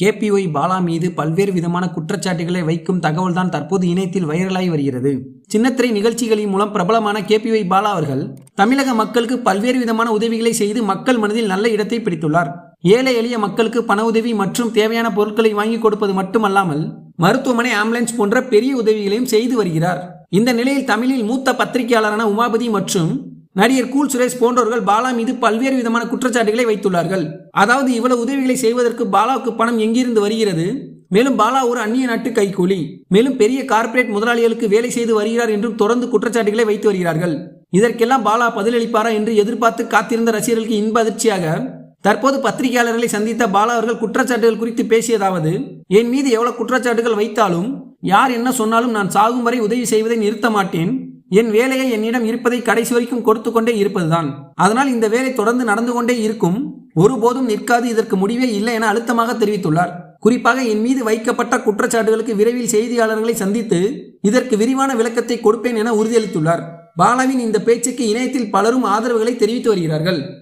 KPY Bala மீது பல்வேறு விதமான குற்றச்சாட்டுகளை வைக்கும் தகவல்தான் தற்போது இணையத்தில் வைரலாகி வருகிறது. சின்னத்திரை நிகழ்ச்சிகளின் மூலம் பிரபலமான கேபிஒய் பாலா அவர்கள் தமிழக மக்களுக்கு பல்வேறு விதமான உதவிகளை செய்து மக்கள் மனதில் நல்ல இடத்தை பிடித்துள்ளார். ஏழை எளிய மக்களுக்கு பண உதவி மற்றும் தேவையான பொருட்களை வாங்கி கொடுப்பது மட்டுமல்லாமல் மருத்துவமனை ஆம்புலன்ஸ் போன்ற பெரிய உதவிகளையும் செய்து வருகிறார். இந்த நிலையில் தமிழில் மூத்த பத்திரிகையாளரான உமாபதி மற்றும் நடிகர் கூல் சுரேஷ் போன்றவர்கள் பாலா மீது பல்வேறு விதமான குற்றச்சாட்டுகளை வைத்துள்ளார்கள். அதாவது இவ்வளவு உதவிகளை செய்வதற்கு பாலாவுக்கு பணம் எங்கிருந்து வருகிறது? மேலும் பாலா ஒரு அந்நிய நாட்டு கைக்கூலி. மேலும் பெரிய கார்ப்பரேட் முதலாளிகளுக்கு வேலை செய்து வருகிறார் என்றும் தொடர்ந்து குற்றச்சாட்டுகளை வைத்து வருகிறார்கள். இதற்கெல்லாம் பாலா பதிலளிப்பாரா என்று எதிர்பார்த்து காத்திருந்த ரசிகர்களுக்கு இன்ப அதிர்ச்சியாக தற்போது பத்திரிகையாளர்களை சந்தித்த பாலா அவர்கள் குற்றச்சாட்டுகள் குறித்து பேசியதாவது என் மீது எவ்வளவு குற்றச்சாட்டுகள் வைத்தாலும் யார் என்ன சொன்னாலும் நான் சாகும் வரை உதவி செய்வதை நிறுத்த மாட்டேன் என் வேலையை என்னிடம் இருப்பதை கடைசி வரைக்கும் கொடுத்து கொண்டே இருப்பதுதான். அதனால் இந்த வேலை தொடர்ந்து நடந்து கொண்டே இருக்கும். ஒருபோதும் நிற்காது இதற்கு முடிவே இல்லை என அழுத்தமாக தெரிவித்துள்ளார். குறிப்பாக என் மீது வைக்கப்பட்ட குற்றச்சாட்டுகளுக்கு விரைவில் செய்தியாளர்களை சந்தித்து இதற்கு விரிவான விளக்கத்தை கொடுப்பேன் என உறுதியளித்துள்ளார். பாலாவின் இந்த பேச்சுக்கு இணையத்தில் பலரும் ஆதரவுகளை தெரிவித்து வருகிறார்கள்.